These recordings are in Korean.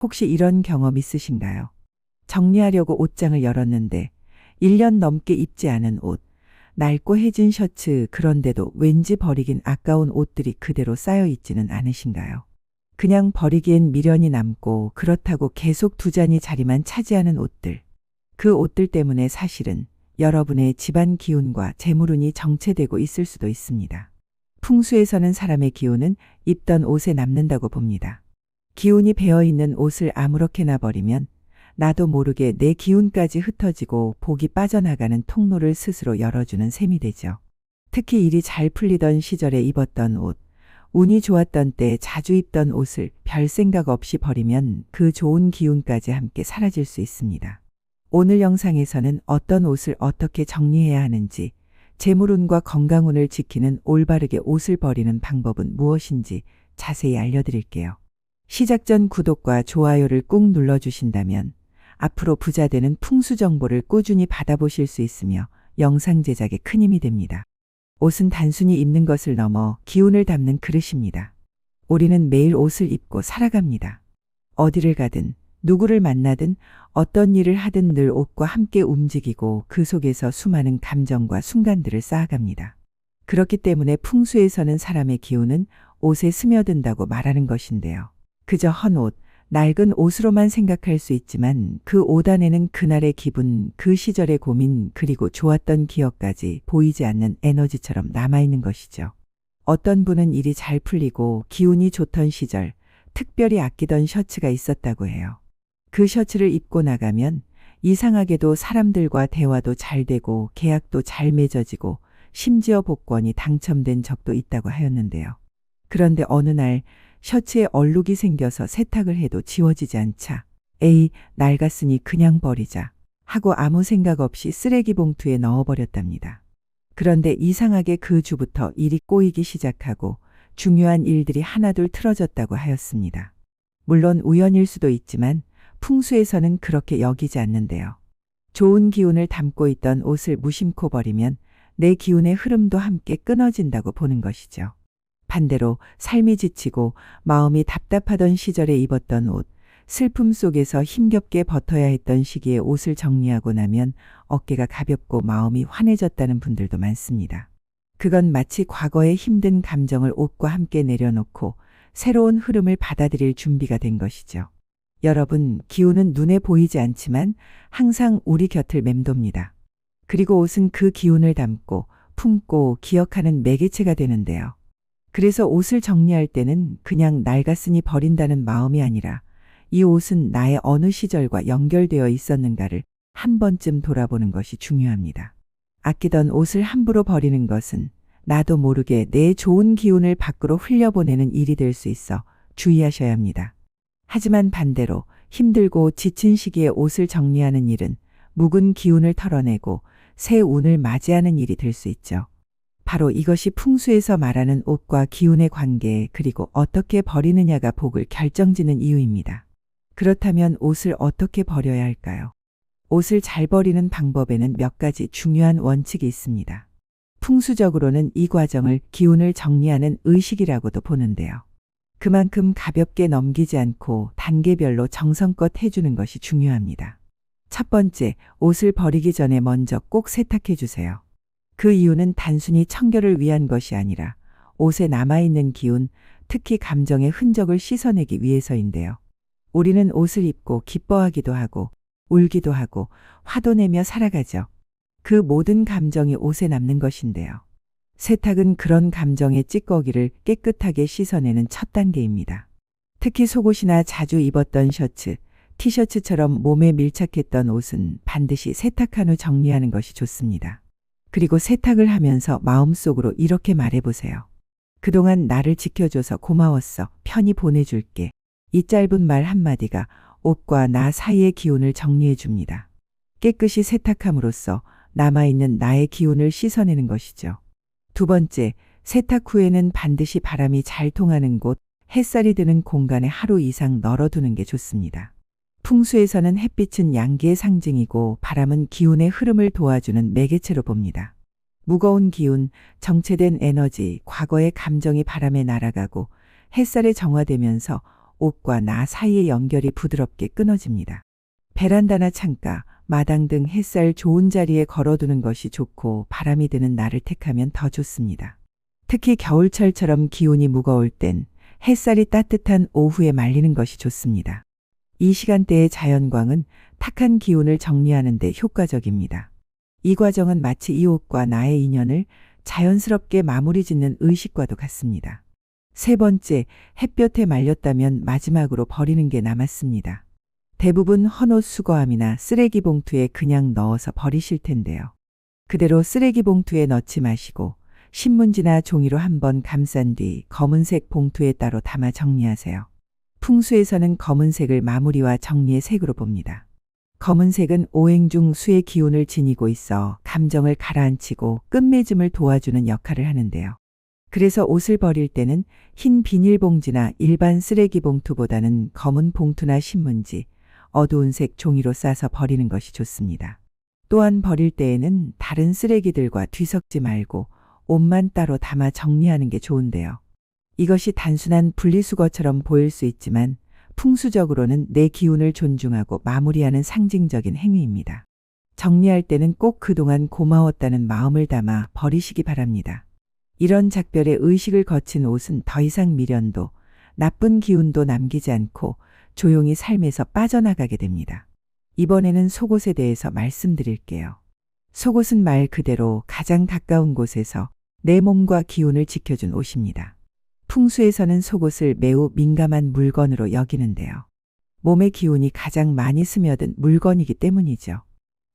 혹시 이런 경험 있으신가요? 정리하려고 옷장을 열었는데 1년 넘게 입지 않은 옷, 낡고 해진 셔츠, 그런데도 왠지 버리긴 아까운 옷들이 그대로 쌓여 있지는 않으신가요? 그냥 버리기엔 미련이 남고 그렇다고 계속 두 잔이 자리만 차지하는 옷들. 그 옷들 때문에 사실은 여러분의 집안 기운과 재물운이 정체되고 있을 수도 있습니다. 풍수에서는 사람의 기운은 입던 옷에 남는다고 봅니다. 기운이 배어 있는 옷을 아무렇게나 버리면 나도 모르게 내 기운까지 흩어지고 복이 빠져나가는 통로를 스스로 열어주는 셈이 되죠. 특히 일이 잘 풀리던 시절에 입었던 옷, 운이 좋았던 때 자주 입던 옷을 별 생각 없이 버리면 그 좋은 기운까지 함께 사라질 수 있습니다. 오늘 영상에서는 어떤 옷을 어떻게 정리해야 하는지, 재물운과 건강운을 지키는 올바르게 옷을 버리는 방법은 무엇인지 자세히 알려드릴게요. 시작 전 구독과 좋아요를 꾹 눌러주신다면 앞으로 부자 되는 풍수 정보를 꾸준히 받아보실 수 있으며 영상 제작에 큰 힘이 됩니다. 옷은 단순히 입는 것을 넘어 기운을 담는 그릇입니다. 우리는 매일 옷을 입고 살아갑니다. 어디를 가든 누구를 만나든 어떤 일을 하든 늘 옷과 함께 움직이고 그 속에서 수많은 감정과 순간들을 쌓아갑니다. 그렇기 때문에 풍수에서는 사람의 기운은 옷에 스며든다고 말하는 것인데요. 그저 헌 옷, 낡은 옷으로만 생각할 수 있지만 그 옷 안에는 그날의 기분, 그 시절의 고민, 그리고 좋았던 기억까지 보이지 않는 에너지처럼 남아있는 것이죠. 어떤 분은 일이 잘 풀리고 기운이 좋던 시절, 특별히 아끼던 셔츠가 있었다고 해요. 그 셔츠를 입고 나가면 이상하게도 사람들과 대화도 잘 되고 계약도 잘 맺어지고 심지어 복권이 당첨된 적도 있다고 하였는데요. 그런데 어느 날 셔츠에 얼룩이 생겨서 세탁을 해도 지워지지 않자 에이 낡았으니 그냥 버리자 하고 아무 생각 없이 쓰레기 봉투에 넣어버렸답니다. 그런데 이상하게 그 주부터 일이 꼬이기 시작하고 중요한 일들이 하나둘 틀어졌다고 하였습니다. 물론 우연일 수도 있지만 풍수에서는 그렇게 여기지 않는데요. 좋은 기운을 담고 있던 옷을 무심코 버리면 내 기운의 흐름도 함께 끊어진다고 보는 것이죠. 반대로 삶이 지치고 마음이 답답하던 시절에 입었던 옷, 슬픔 속에서 힘겹게 버텨야 했던 시기에 옷을 정리하고 나면 어깨가 가볍고 마음이 환해졌다는 분들도 많습니다. 그건 마치 과거의 힘든 감정을 옷과 함께 내려놓고 새로운 흐름을 받아들일 준비가 된 것이죠. 여러분, 기운은 눈에 보이지 않지만 항상 우리 곁을 맴돕니다. 그리고 옷은 그 기운을 담고 품고 기억하는 매개체가 되는데요. 그래서 옷을 정리할 때는 그냥 낡았으니 버린다는 마음이 아니라 이 옷은 나의 어느 시절과 연결되어 있었는가를 한 번쯤 돌아보는 것이 중요합니다. 아끼던 옷을 함부로 버리는 것은 나도 모르게 내 좋은 기운을 밖으로 흘려보내는 일이 될 수 있어 주의하셔야 합니다. 하지만 반대로 힘들고 지친 시기에 옷을 정리하는 일은 묵은 기운을 털어내고 새 운을 맞이하는 일이 될 수 있죠. 바로 이것이 풍수에서 말하는 옷과 기운의 관계 그리고 어떻게 버리느냐가 복을 결정짓는 이유입니다. 그렇다면 옷을 어떻게 버려야 할까요? 옷을 잘 버리는 방법에는 몇 가지 중요한 원칙이 있습니다. 풍수적으로는 이 과정을 기운을 정리하는 의식이라고도 보는데요. 그만큼 가볍게 넘기지 않고 단계별로 정성껏 해주는 것이 중요합니다. 첫 번째, 옷을 버리기 전에 먼저 꼭 세탁해 주세요. 그 이유는 단순히 청결을 위한 것이 아니라 옷에 남아있는 기운, 특히 감정의 흔적을 씻어내기 위해서인데요. 우리는 옷을 입고 기뻐하기도 하고 울기도 하고 화도 내며 살아가죠. 그 모든 감정이 옷에 남는 것인데요. 세탁은 그런 감정의 찌꺼기를 깨끗하게 씻어내는 첫 단계입니다. 특히 속옷이나 자주 입었던 셔츠, 티셔츠처럼 몸에 밀착했던 옷은 반드시 세탁한 후 정리하는 것이 좋습니다. 그리고 세탁을 하면서 마음속으로 이렇게 말해보세요. 그동안 나를 지켜줘서 고마웠어. 편히 보내줄게. 이 짧은 말 한마디가 옷과 나 사이의 기운을 정리해줍니다. 깨끗이 세탁함으로써 남아있는 나의 기운을 씻어내는 것이죠. 두 번째, 세탁 후에는 반드시 바람이 잘 통하는 곳, 햇살이 드는 공간에 하루 이상 널어두는 게 좋습니다. 풍수에서는 햇빛은 양기의 상징이고 바람은 기운의 흐름을 도와주는 매개체로 봅니다. 무거운 기운, 정체된 에너지, 과거의 감정이 바람에 날아가고 햇살에 정화되면서 옷과 나 사이의 연결이 부드럽게 끊어집니다. 베란다나 창가, 마당 등 햇살 좋은 자리에 걸어두는 것이 좋고 바람이 드는 날을 택하면 더 좋습니다. 특히 겨울철처럼 기온이 무거울 땐 햇살이 따뜻한 오후에 말리는 것이 좋습니다. 이 시간대의 자연광은 탁한 기운을 정리하는 데 효과적입니다. 이 과정은 마치 이 옷과 나의 인연을 자연스럽게 마무리 짓는 의식과도 같습니다. 세 번째, 햇볕에 말렸다면 마지막으로 버리는 게 남았습니다. 대부분 헌옷 수거함이나 쓰레기 봉투에 그냥 넣어서 버리실 텐데요. 그대로 쓰레기 봉투에 넣지 마시고 신문지나 종이로 한번 감싼 뒤 검은색 봉투에 따로 담아 정리하세요. 풍수에서는 검은색을 마무리와 정리의 색으로 봅니다. 검은색은 오행 중 수의 기운을 지니고 있어 감정을 가라앉히고 끝맺음을 도와주는 역할을 하는데요. 그래서 옷을 버릴 때는 흰 비닐봉지나 일반 쓰레기 봉투보다는 검은 봉투나 신문지, 어두운 색 종이로 싸서 버리는 것이 좋습니다. 또한 버릴 때에는 다른 쓰레기들과 뒤섞지 말고 옷만 따로 담아 정리하는 게 좋은데요. 이것이 단순한 분리수거처럼 보일 수 있지만 풍수적으로는 내 기운을 존중하고 마무리하는 상징적인 행위입니다. 정리할 때는 꼭 그동안 고마웠다는 마음을 담아 버리시기 바랍니다. 이런 작별의 의식을 거친 옷은 더 이상 미련도 나쁜 기운도 남기지 않고 조용히 삶에서 빠져나가게 됩니다. 이번에는 속옷에 대해서 말씀드릴게요. 속옷은 말 그대로 가장 가까운 곳에서 내 몸과 기운을 지켜준 옷입니다. 풍수에서는 속옷을 매우 민감한 물건으로 여기는데요. 몸의 기운이 가장 많이 스며든 물건이기 때문이죠.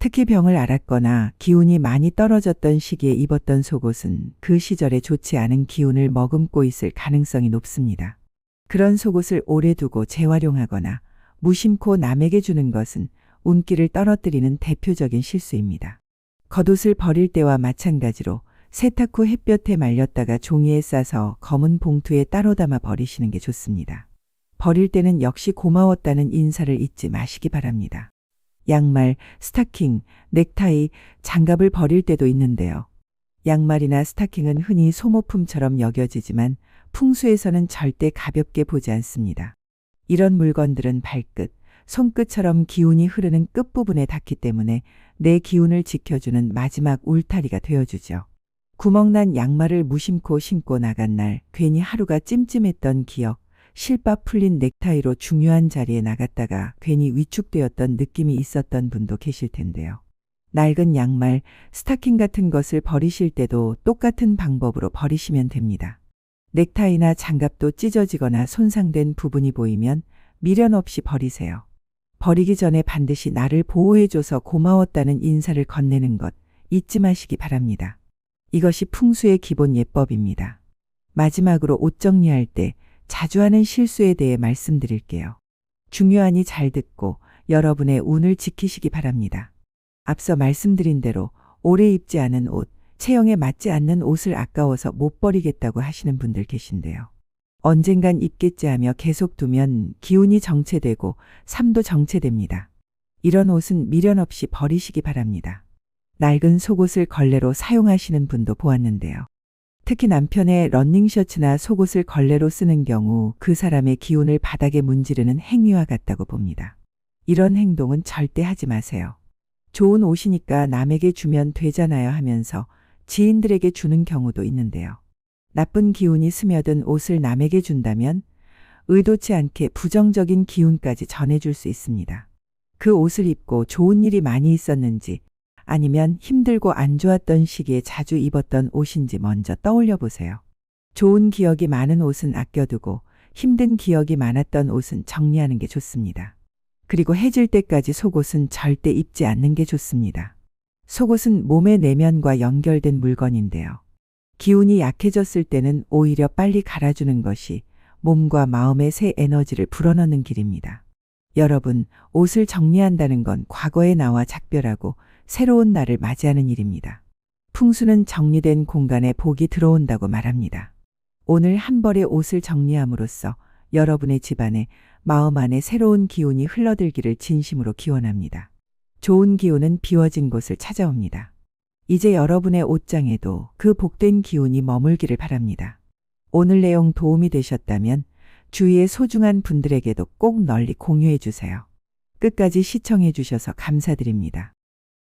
특히 병을 앓았거나 기운이 많이 떨어졌던 시기에 입었던 속옷은 그 시절에 좋지 않은 기운을 머금고 있을 가능성이 높습니다. 그런 속옷을 오래 두고 재활용하거나 무심코 남에게 주는 것은 운기를 떨어뜨리는 대표적인 실수입니다. 겉옷을 버릴 때와 마찬가지로 세탁 후 햇볕에 말렸다가 종이에 싸서 검은 봉투에 따로 담아 버리시는 게 좋습니다. 버릴 때는 역시 고마웠다는 인사를 잊지 마시기 바랍니다. 양말, 스타킹, 넥타이, 장갑을 버릴 때도 있는데요. 양말이나 스타킹은 흔히 소모품처럼 여겨지지만 풍수에서는 절대 가볍게 보지 않습니다. 이런 물건들은 발끝, 손끝처럼 기운이 흐르는 끝부분에 닿기 때문에 내 기운을 지켜주는 마지막 울타리가 되어주죠. 구멍난 양말을 무심코 신고 나간 날 괜히 하루가 찜찜했던 기억, 실밥 풀린 넥타이로 중요한 자리에 나갔다가 괜히 위축되었던 느낌이 있었던 분도 계실 텐데요. 낡은 양말, 스타킹 같은 것을 버리실 때도 똑같은 방법으로 버리시면 됩니다. 넥타이나 장갑도 찢어지거나 손상된 부분이 보이면 미련 없이 버리세요. 버리기 전에 반드시 나를 보호해줘서 고마웠다는 인사를 건네는 것 잊지 마시기 바랍니다. 이것이 풍수의 기본 예법입니다. 마지막으로 옷 정리할 때 자주 하는 실수에 대해 말씀드릴게요. 중요하니 잘 듣고 여러분의 운을 지키시기 바랍니다. 앞서 말씀드린 대로 오래 입지 않은 옷, 체형에 맞지 않는 옷을 아까워서 못 버리겠다고 하시는 분들 계신데요. 언젠간 입겠지 하며 계속 두면 기운이 정체되고 삶도 정체됩니다. 이런 옷은 미련 없이 버리시기 바랍니다. 낡은 속옷을 걸레로 사용하시는 분도 보았는데요. 특히 남편의 런닝셔츠나 속옷을 걸레로 쓰는 경우 그 사람의 기운을 바닥에 문지르는 행위와 같다고 봅니다. 이런 행동은 절대 하지 마세요. 좋은 옷이니까 남에게 주면 되잖아요 하면서 지인들에게 주는 경우도 있는데요. 나쁜 기운이 스며든 옷을 남에게 준다면 의도치 않게 부정적인 기운까지 전해줄 수 있습니다. 그 옷을 입고 좋은 일이 많이 있었는지 아니면 힘들고 안 좋았던 시기에 자주 입었던 옷인지 먼저 떠올려 보세요. 좋은 기억이 많은 옷은 아껴두고 힘든 기억이 많았던 옷은 정리하는 게 좋습니다. 그리고 해질 때까지 속옷은 절대 입지 않는 게 좋습니다. 속옷은 몸의 내면과 연결된 물건인데요. 기운이 약해졌을 때는 오히려 빨리 갈아주는 것이 몸과 마음의 새 에너지를 불어넣는 길입니다. 여러분, 옷을 정리한다는 건 과거의 나와 작별하고 새로운 날을 맞이하는 일입니다. 풍수는 정리된 공간에 복이 들어온다고 말합니다. 오늘 한 벌의 옷을 정리함으로써 여러분의 집안에 마음 안에 새로운 기운이 흘러들기를 진심으로 기원합니다. 좋은 기운은 비워진 곳을 찾아옵니다. 이제 여러분의 옷장에도 그 복된 기운이 머물기를 바랍니다. 오늘 내용 도움이 되셨다면 주위의 소중한 분들에게도 꼭 널리 공유해 주세요. 끝까지 시청해 주셔서 감사드립니다.